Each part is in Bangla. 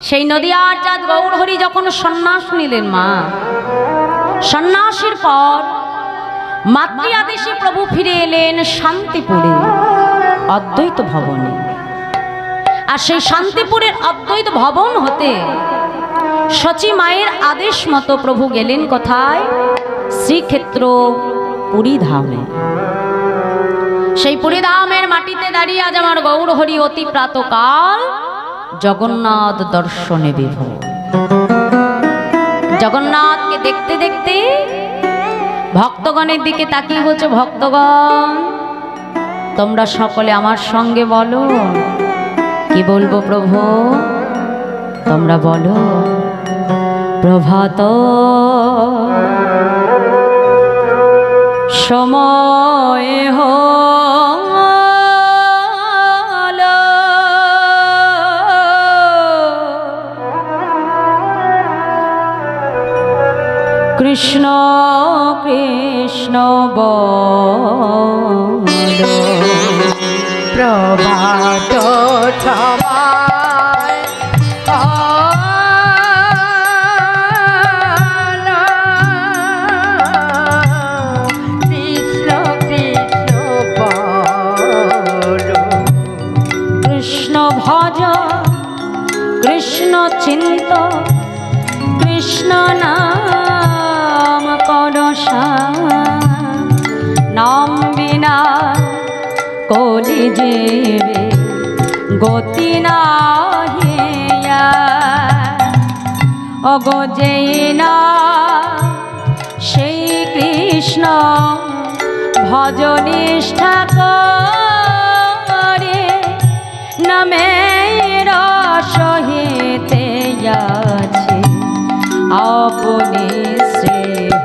সেই নদিয়ার চাঁদ গৌরহরি যখন সন্ন্যাস নিলেন মা, সন্ন্যাসের পর মাতৃ আদেশে প্রভু ফিরে এলেন শান্তিপুরে অদ্বৈত ভবনে। আর সেই শান্তিপুরের অদ্বৈত ভবন হতে সচি মায়ের আদেশ মতো প্রভু গেলেন কোথায়? শ্রীক্ষেত্র পুরী ধামে সেই পুরীধামের মাটিতে দাঁড়িয়ে আজ আমার গৌরহরি অতি প্রাতকাল জগন্নাথ দর্শনে বিভোর জগন্নাথকে দেখতে দেখতে ভক্তগণের দিকে তাকিয়ে বলছে, ভক্তগণ, তোমরা সকলে আমার সঙ্গে বলো। কি বলব প্রভু? তোমরা বলো, প্রভাত সময় হল কৃষ্ণ কৃষ্ণ বল প্রভাত। কৃষ্ণ কৃষ্ণ বল কৃষ্ণ ভজ কৃষ্ণ চিন্ত কৃষ্ণ নাম জীবে গতি না অগজেই না সেই কৃষ্ণ ভজনিষ্ঠা করে। নামের সহিতে আছে। আপনি শ্রেহ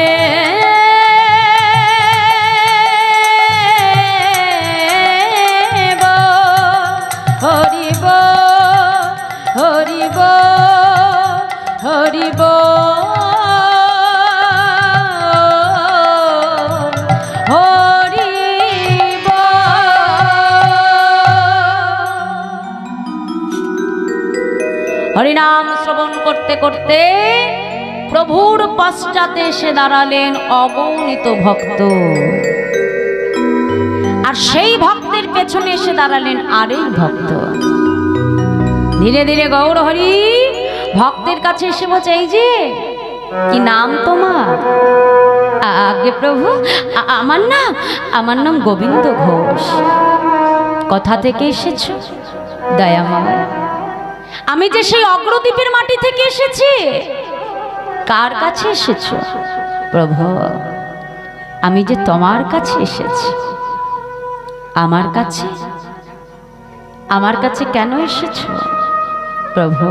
হরিনাম শ্রবণ করতে করতে প্রভুর পশ্চাতে এসে দাঁড়ালেন অগণিত ভক্ত। আর সেই ভক্তের পেছনে এসে দাঁড়ালেন আরেক ভক্ত। ধীরে ধীরে গৌর হরি, ভক্তের কাছে এসে বলছে, এই যে, কি নাম তোমার? আগে প্রভু আমার নাম আমার নাম গোবিন্দ ঘোষ। কথা থেকে এসেছ, দয়াময়। আমি যে সেই অগ্রদ্বীপের মাটি থেকে এসেছি। কার কাছে এসেছ? প্রভু, আমি যে তোমার কাছে এসেছি। আমার কাছে? আমার কাছে কেন এসেছ? প্রভু,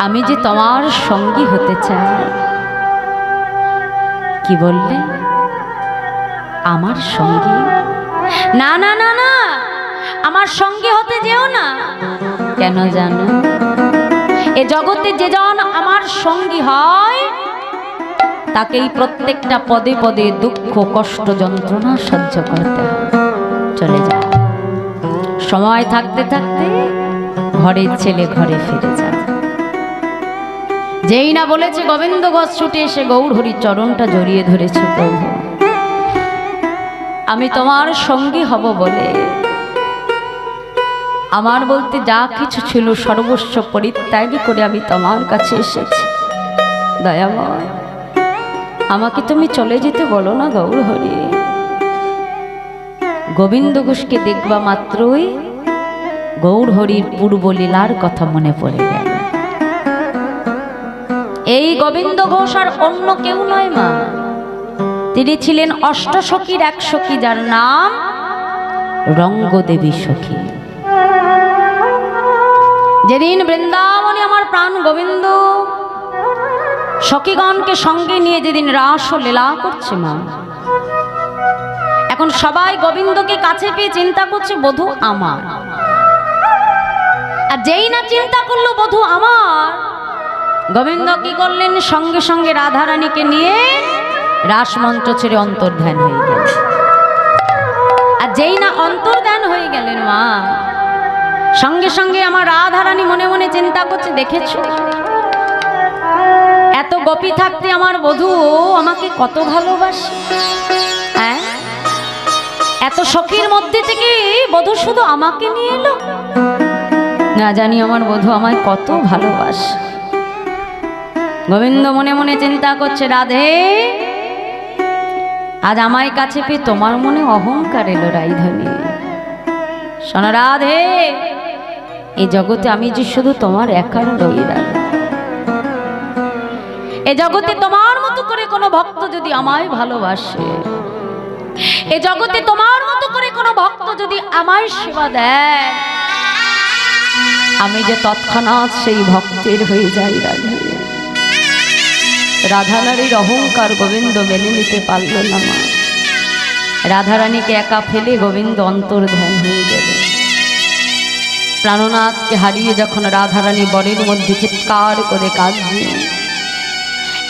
আমি যে তোমার সঙ্গী হতে চাই। কি বললে? আমার সঙ্গী? না না না না। আমার সঙ্গে হতে যেও না। কেন জানো? এ জগতে যে জন আমার সঙ্গী হয়, তাকেই প্রত্যেকটা পদে পদে দুঃখ, কষ্ট, যন্ত্রণা সহ্য করতে চলে যা সময় থাকতে থাকতে ঘরের ছেলে ঘরে ফিরে যা যেই না বলেছে গোবিন্দ ঘোষ ছুটে এসে গৌর হরির চরণটা জড়িয়ে ধরেছে আমি তোমার সঙ্গী হব বলে আমার বলতে যা কিছু ছিল সর্বস্ব পরিত্যাগী করে আমি তোমার কাছে এসেছি। দয়াময়, আমাকে তুমি চলে যেতে বলো না গৌর হরি গোবিন্দ ঘোষকে দেখবা মাত্রই গৌর হরির পূর্ব লীলার কথা মনে পড়ে গেল। এই গোবিন্দ ঘোষ আর অন্য কেউ নয় মা। তিনি ছিলেন অষ্টসখীর এক সখী, যার নাম রঙ্গদেবী সখী। যেদিন বৃন্দাবনে আমার প্রাণ গোবিন্দ, সখীগণকে সঙ্গে নিয়ে যেদিন রাস ও লীলা করছে মা। এখন সবাই গোবিন্দকে কাছে পেয়ে চিন্তা করছে, বধূ আমার। আর যেই না চিন্তা করল, বধূ আমার? গোবিন্দ কি করলেন? সঙ্গে সঙ্গে রাধারানীকে নিয়ে রাসমঞ্চ ছেড়ে অন্তর্ধান হয়ে গেল আর যেই না অন্তর্ধান হয়ে গেলেন মা সঙ্গে সঙ্গে আমার রাধারানী মনে মনে চিন্তা করছে, দেখেছ? এত গপি থাকতে আমার বধূ আমাকে কত ভালোবাসে? হ্যাঁ? এত শখের মধ্যে থেকে বধূ শুধু আমাকে নিয়ে এলো? না জানি আমার বধূ আমায় কত ভালোবাসে। গোবিন্দ মনে মনে চিন্তা করছে, রাধে, আজ আমায় কাছে পেয়ে তোমার মনে অহংকার এলো রাইধনী। শোনো রাধে এই জগতে আমি যে শুধু তোমার একার রই এ জগতে তোমার মতো করে কোনো ভক্ত যদি আমায় ভালোবাসে, এ জগতে তোমার মতো করে কোনো ভক্ত যদি আমায় সেবা দেয়, আমি যে তৎক্ষণাৎ সেই ভক্তের হয়ে যাই রাধে রাধারানীর অহংকার গোবিন্দ মেনে নিতে পারল না মা। রাধারানীকে একা ফেলে গোবিন্দ অন্তর্ধান হয়ে গেলে। প্রাণনাথকে হারিয়ে যখন রাধারানী বনের মধ্যে চিৎকার করে কাঁদছে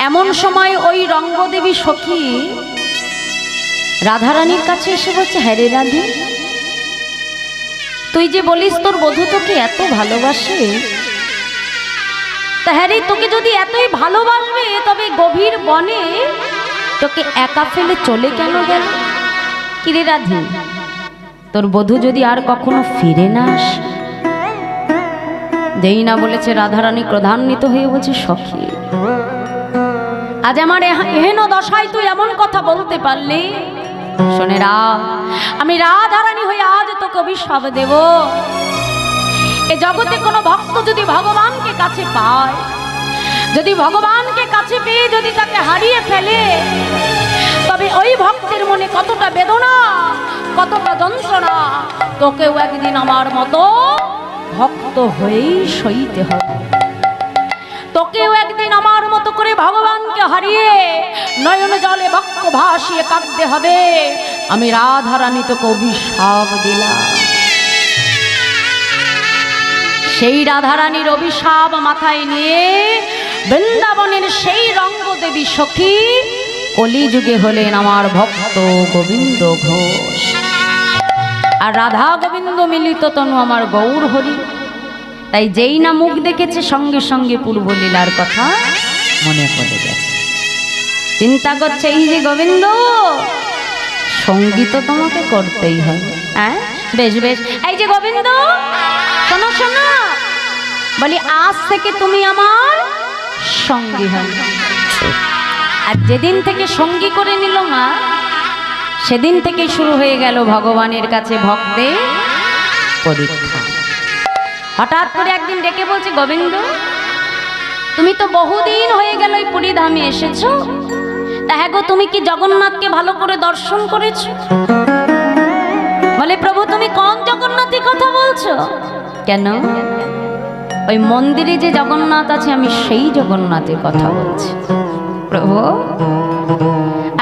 এমন সময় ওই রঙ্গদেবী সখী রাধারানীর কাছে এসে বলছে হ্যারে রাধে, তুই যে বলিস তোর বধূ তোকে এত ভালোবাসে। তা হ্যাঁ রে, তোকে যদি এতই ভালোবাসবে, তবে গভীর বনে তোকে একা ফেলে চলে কেন গেল? কিরে রাধে, তোর বধূ যদি আর কখনো ফিরে না আসে? যেই না বলেছে রাধারানী, ক্রধান্বিত হয়ে বলছে, সখী, আজ আমার এহ- এহেন দশায় তুই এমন কথা বলতে পারলি? শোনে রা, আমি রাধারানী হয়ে আজ তোকে অভিশাপ দেব। এ জগতে কোনো ভক্ত যদি ভগবানকে কাছে পায়, যদি ভগবানকে কাছে পেয়ে যদি তাকে হারিয়ে ফেলে, তবে ওই ভক্তের মনে কতটা বেদনা, কতটা যন্ত্রণা, তোকেও একদিন আমার মতো ভক্ত হয়েই সইতে হবে। তোকেও একদিন আমার মতো করে ভগবানকে হারিয়ে নয়ন জলে বক্ষ ভাসিয়ে কাঁদতে হবে। আমি রাধারানী তোকে অভিশাপ দিলাম। সেই রাধারানীর অভিশাপ মাথায় নিয়ে বৃন্দাবনের সেই রঙ্গদেবী সখী কলিযুগে হলেন আমার ভক্ত গোবিন্দ ঘোষ। আর রাধা গোবিন্দ মিলিত তনু আমার গৌর হরি। তাই যেই না মুখ দেখেছে, সঙ্গে সঙ্গে পূর্ব লীলার কথা মনে পড়ে গেছে। চিন্তা করছে, এই যে গোবিন্দ, সংগীত তোমাকে করতেই হবে। হ্যাঁ? বেশ বেশ। এই যে গোবিন্দ, শোনো শোনো। বলি, আজ থেকে তুমি আমার সঙ্গী হবে। আর যেদিন থেকে সঙ্গী করে নিল মা সেদিন থেকে শুরু হয়ে গেল ভগবানের কাছে ভক্তের পরীক্ষা। হঠাৎ করে একদিন ডেকে বলছে, গোবিন্দ, তুমি তো বহুদিন হয়ে গেল ওই পুরীধামে এসেছ। তা হ্যাঁ গো, তুমি কি জগন্নাথকে ভালো করে দর্শন করেছ? বলে, প্রভু, তুমি কোন জগন্নাথের কথা বলছো? কেন? ওই মন্দিরে যে জগন্নাথ আছে, আমি সেই জগন্নাথের কথা বলছি। প্রভু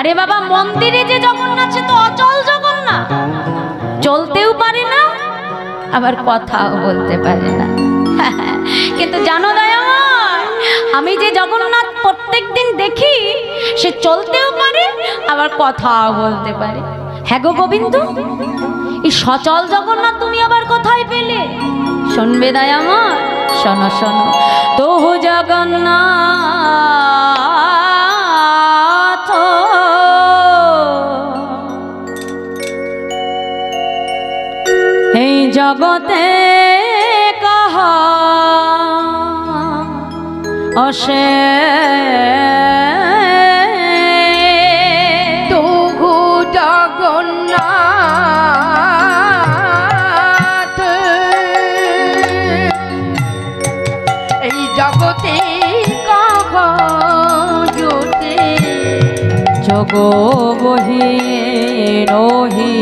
আরে বাবা, মন্দিরে যে জগন্নাথ, সে তো অচল জগন্নাথ। চলতেও পারে না, আবার কথাও বলতে পারে না। কিন্তু জানো দয়াময়, আমি যে জগন্নাথ প্রত্যেক দিন দেখি, সে চলতেও পারে, আবার কথাও বলতে পারে। হ্যাঁ গো গোবিন্দ, এই সচল জগন্নাথ তুমি আবার কোথায় পেলে? শুনবে দয়াময়, শোনো শোনো। তোহু জগন্নাথ জগতে কাহা অসে তবু জগন্নাথ এই জগতে কাহ জুটি জগ বহি রহি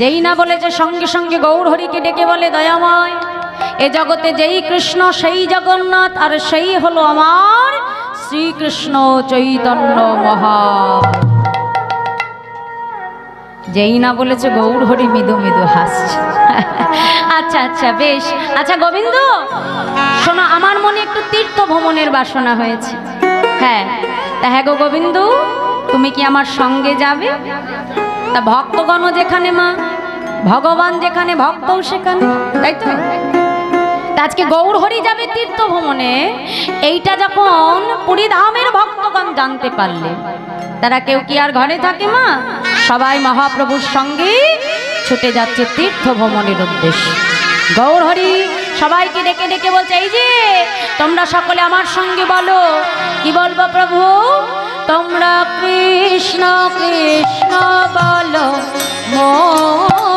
যেই না বলেছে সঙ্গে সঙ্গে গৌর হরিকে ডেকে বলে, দয়াময়, এ জগতে যেই কৃষ্ণ, সেই জগন্নাথ, আর সেই হলো আমার শ্রীকৃষ্ণ চৈতন্য মহা। যেই না বলেছে গৌর হরি মৃদু মৃদু হাসছে। আচ্ছা আচ্ছা বেশ। আচ্ছা গোবিন্দ, শোনো, আমার মনে একটু তীর্থ ভ্রমণের বাসনা হয়েছে। হ্যাঁ তা হ্যাঁ গো গোবিন্দ, তুমি কি আমার সঙ্গে যাবে? তা ভক্তগণ যেখানে মা, ভগবান যেখানে, ভক্তও সেখানে। তাই তো? আজকে গৌর হরি যাবে তীর্থ ভ্রমণে এইটা যখন পুরীধামের ভক্তগণ জানতে পারলে। তারা কেউ কি আর ঘরে থাকে মা? সবাই মহাপ্রভুর সঙ্গে ছুটে যাচ্ছে তীর্থ ভ্রমণের উদ্দেশ্যে। গৌর হরি সবাইকে ডেকে ডেকে বলছে, এই যে, তোমরা সকলে আমার সঙ্গে বলো। কি বলব প্রভু? তোমরা কৃষ্ণ কৃষ্ণ বলো মুখে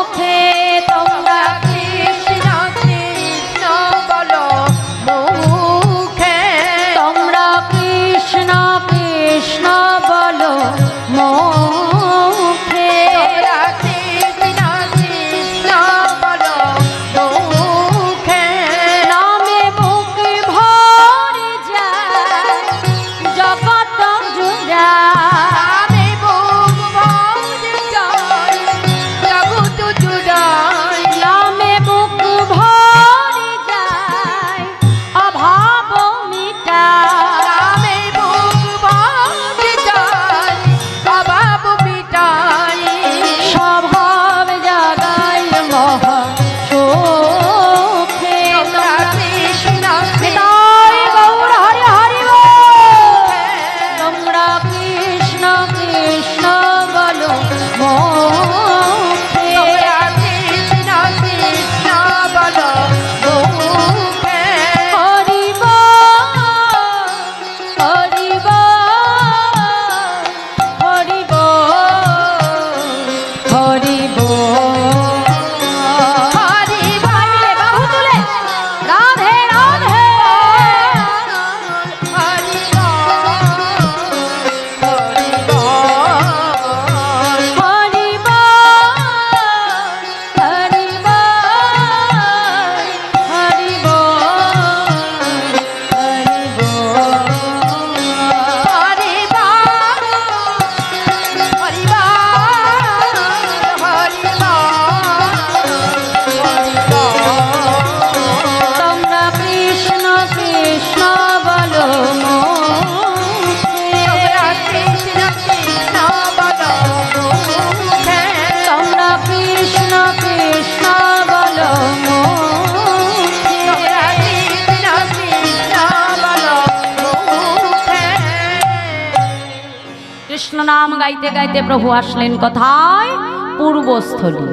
গাইতে গাইতে প্রভু আসলেন কোথায় পূর্বস্থলী।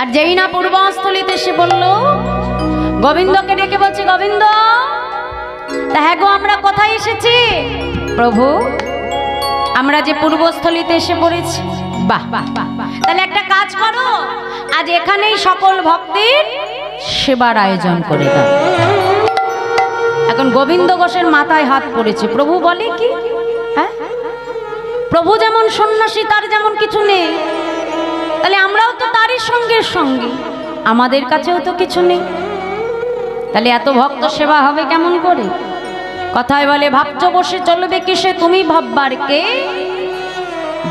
আর যেই না পূর্বস্থলীতে সে বলল, গোবিন্দকে ডেকে বলছে, গোবিন্দ, তা হ্যাঁ গো, আমরা কোথায় এসেছি? প্রভু, আমরা যে পূর্বস্থলীতে এসে পড়েছি। বাহ বাহ বাহ। তাহলে একটা কাজ করো, আজ এখানেই সকল ভক্তের সেবার আয়োজন করে দাও। এখন গোবিন্দ ঘোষের মাথায় হাত পড়েছে। প্রভু বলে কি? হ্যাঁ? প্রভু যেমন সন্ন্যাসী, তার যেমন কিছু নেই। তাহলে আমরাও তো তারই সঙ্গে সঙ্গে। আমাদের কাছেও তো কিছু নেই। তাহলে এত ভক্ত সেবা হবে কেমন করে? কথায় বলে, ভাবছ বসে চলবে কিসে? তুমি ভাববার কে?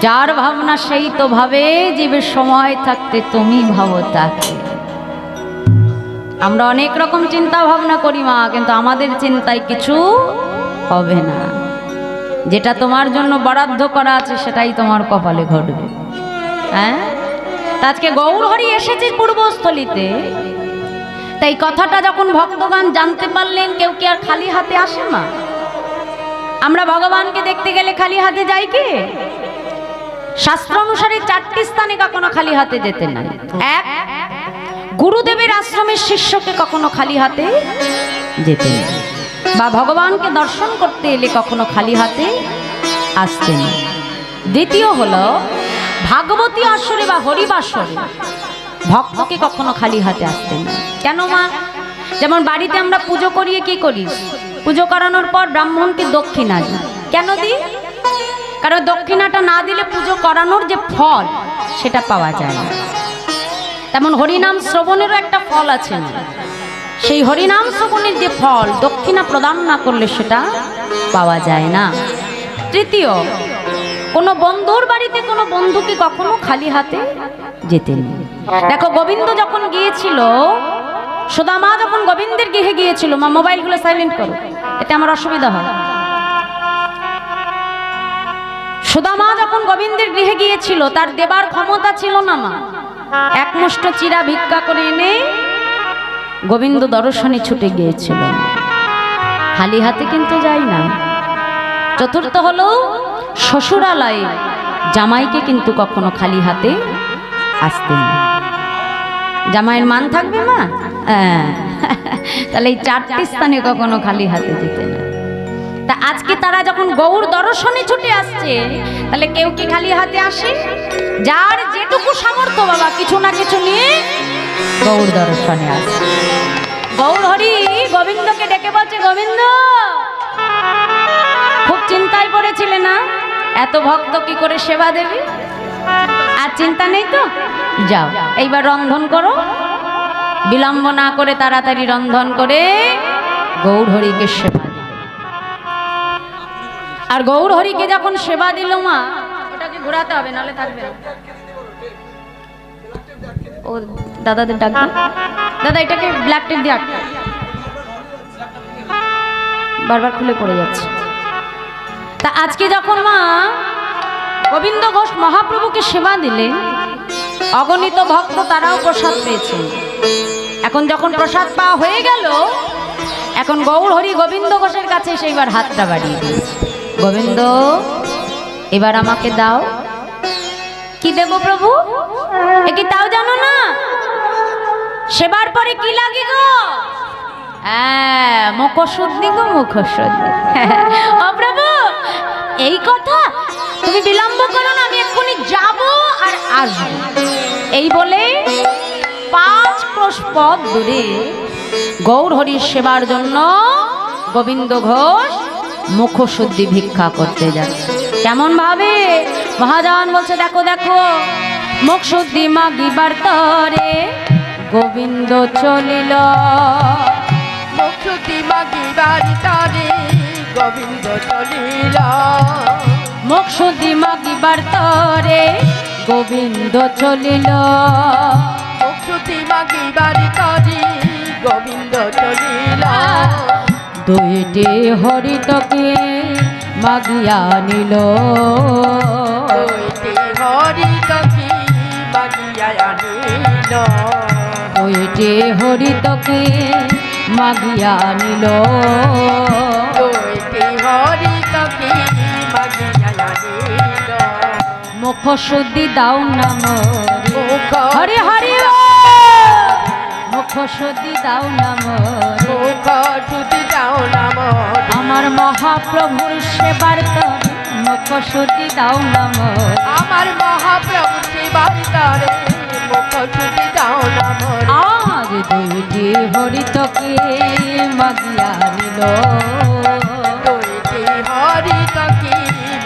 যার ভাবনা সেই তো ভাবে জীবের সময় থাকতে তুমি ভাবো তাকে। আমরা অনেক রকম চিন্তা ভাবনা করি মা, কিন্তু আমাদের চিন্তায় কিছু হবে না। যেটা তোমার জন্য বরাদ্দ করা আছে, সেটাই তোমার কপালে ঘটবে। হ্যাঁ? আজকে গৌরহরি এসেছে পূর্বস্থলিতে। তাই কথাটা যখন ভক্তগণ জানতে পারলেন, কেউ কি আর খালি হাতে আসে না আমরা ভগবানকে দেখতে গেলে খালি হাতে যাই কি? শাস্ত্র অনুসারে চারটি স্থানে কখনো খালি হাতে যেতে নাই। এক, গুরুদেবের আশ্রমের শিষ্যকে কখনো খালি হাতে যেতে নেই। বা ভগবানকে দর্শন করতে এলে কখনো খালি হাতে আসতে নেই দ্বিতীয় হলো, ভাগবতী আসরে বা হরিবাসরে ভক্তকে কখনো খালি হাতে আসতে নেই কেন মা? যেমন বাড়িতে আমরা পুজো করিয়ে কি করি? পুজো করানোর পর ব্রাহ্মণকে দক্ষিণা দিই। কেন দিই? কারণ দক্ষিণাটা না দিলে পুজো করানোর যে ফল, সেটা পাওয়া যায় না। তেমন হরিনাম শ্রবণেরও একটা ফল আছে না সেই হরিনাম শ্রবণের যে ফল, দক্ষিণা প্রদান না করলে সেটা পাওয়া যায় না। তৃতীয়, কোনো বন্ধুর বাড়িতে কোনো বন্ধুকে কখনো খালি হাতে যেতে দেখো, গোবিন্দ যখন গিয়েছিল, সুদামা যখন গোবিন্দের গৃহে গিয়েছিল, মা, মোবাইলগুলো সাইলেন্ট করো, এতে আমার অসুবিধা হয়। সুদামা যখন গোবিন্দের গৃহে গিয়েছিল, তার দেবার ক্ষমতা ছিল না, মা। একমুষ্ট চিরা ভিক্ষা করে এনে গোবিন্দ দর্শনে ছুটে গিয়েছিল। খালি হাতে কিন্তু যাই না। চতুর্থ হলো শ্বশুরালয়ে। জামাইকে কিন্তু কখনো খালি হাতে আসতেন না জামাইয়ের মান থাকবে না? হ্যাঁ। তাহলে এই চারটি স্থানে কখনো খালি হাতে যেতে না। তা আজকে তারা যখন গৌর দর্শনে ছুটে আসছে, তাহলে কেউ কি খালি হাতে আসে? যার যেটুকু সামর্থ্য বাবা, কিছু না কিছু নিয়ে গৌর দর্শনে আসে গৌর হরি গোবিন্দকে ডেকে বলছে, গোবিন্দ! খুব চিন্তায় পড়েছিলে না? এত ভক্ত কি করে সেবা দেবে? আর চিন্তা নেই তো? যাও, এইবার রন্ধন করো। বিলম্ব না করে তাড়াতাড়ি রন্ধন করে গৌর হরিকে সেবা আর গৌর হরিকে যখন সেবা দিল মা, ওটাকে ঘোরাতে হবে নালে থাকবে দাদাদের ডাক দাও। দাদা, এটাকে ব্ল্যাক টেপ দিয়ে আটকা বারবার খুলে পড়ে যাচ্ছে। তা আজকে যখন মা গোবিন্দ ঘোষ মহাপ্রভুকে সেবা দিলেন, অগণিত ভক্ত তারাও প্রসাদ পেয়েছেন। এখন যখন প্রসাদ পাওয়া হয়ে গেল, এখন গৌর হরি গোবিন্দ ঘোষের কাছে সেইবার হাতটা বাড়িয়ে দিয়েছে। গোবিন্দ, এবার আমাকে দাও। কি দেব প্রভু? এ কি তাও জানো না? সেবার পরে কি লাগে গো? হ্যাঁ মুখশুদ্ধি গো, মুখশুদ্ধি। ও প্রভু, এই কথা তুমি বিলম্ব করো না, আমি এক্ষুনি যাব আর আসব। এই বলে পাঁচ ক্রোশ পথ দূরে গৌর হরির সেবার জন্য গোবিন্দ ঘোষ মুখশুদ্ধি ভিক্ষা করতে যাচ্ছে। কেমন ভাবে? মহাজন বলছে, দেখো দেখো, মুখশুদ্ধি মাগিবার তরে গোবিন্দ চলিল। মুখুতি মাগিবার তারে গোবিন্দ চলিল। মুখশুদ্ধি মাগিবার তরে গোবিন্দ চলিল। মুখুতি মাগিবার তারে গোবিন্দ চলিল। দুইটি হরিতকে মাগিয়া নিল। হইতে হরি তকি মাগিয়া আনিল মাগিয়া নিল। হইতে হরি তকি মাগিয়া আনিল মুখ শুদ্ধি দাও নাম হরি হরি মুখ সতী দাও নাম মুখ ছুটি দাও নাম আমার মহাপ্রভুর সেবার তরে মুখ সতী দাও নাম আমার মহাপ্রভু সেবার তরে মুখ ছুটি দাও নাম আজ দুইটি হরিতকে মাগিয়া নিল। দুইটি হরি কি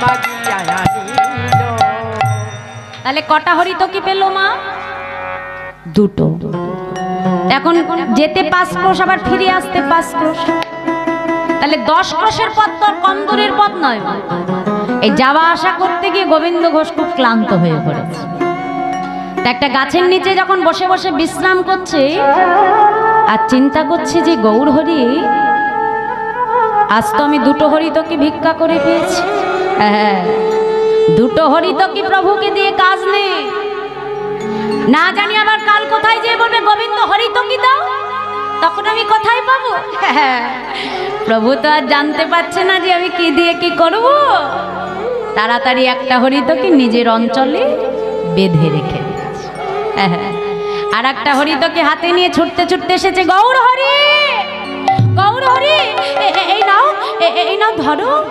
মাগিয়া আনিল তাহলে কটা হরিতকি পেল মা? দুটো। এখন যেতে পাঁচ ক্রোশ আবার ফিরে আসতে পাঁচ ক্রোশ। তাহলে দশ ক্রোশের পথ তো আর কম দূরের পথ নয়। এই যাওয়া আসা করতে গিয়ে গোবিন্দ ঘোষ খুব ক্লান্ত হয়ে পড়েছে। একটা গাছের নিচে যখন বসে বসে বিশ্রাম করছে আর চিন্তা করছে যে গৌর হরি আজ তো আমি দুটো হরিতকে ভিক্ষা করে পেয়েছি। হ্যাঁ দুটো হরি তো কি প্রভুকে দিয়ে কাজ নেই। না জানি আবার কাল কোথায় যেয়ে বলবে গোবিন্দ হরিতকি দাও তখন আমি কোথায় পাবো? হ্যাঁ, প্রভু তো আর জানতে পারছে না যে আমি কি দিয়ে কি করব। তাড়াতাড়ি একটা হরি তো কি নিজের অঞ্চলে বেঁধে রেখে আর একটা হরিতকি হাতে নিয়ে ছুটতে ছুটতে এসেছে। গৌর হরি! গৌর হরি! এই নাও এই নাও, ধরো।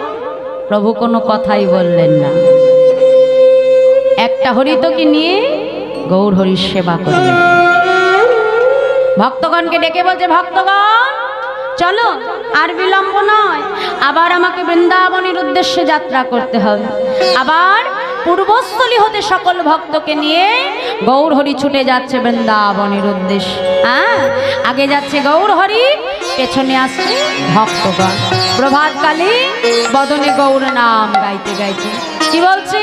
প্রভু কোনো কথাই বললেন না। একটা হরি হরিতকে নিয়ে গৌর হরির সেবা করলেন। ভক্তগণকে ডেকে বলছে, ভক্তগণ, চলো, আর বিলম্ব নয়। আবার আমাকে বৃন্দাবনের উদ্দেশ্যে যাত্রা করতে হবে। আবার পূর্বস্থলী হতে সকল ভক্তকে নিয়ে গৌরহরি ছুটে যাচ্ছে বৃন্দাবনের উদ্দেশ্যে। হ্যাঁ আগে যাচ্ছে গৌরহরি, পেছনে আসছে ভক্তগণ। প্রভাতকালে বদনে গৌর নাম গাইতে গাইতে। কি বলছে?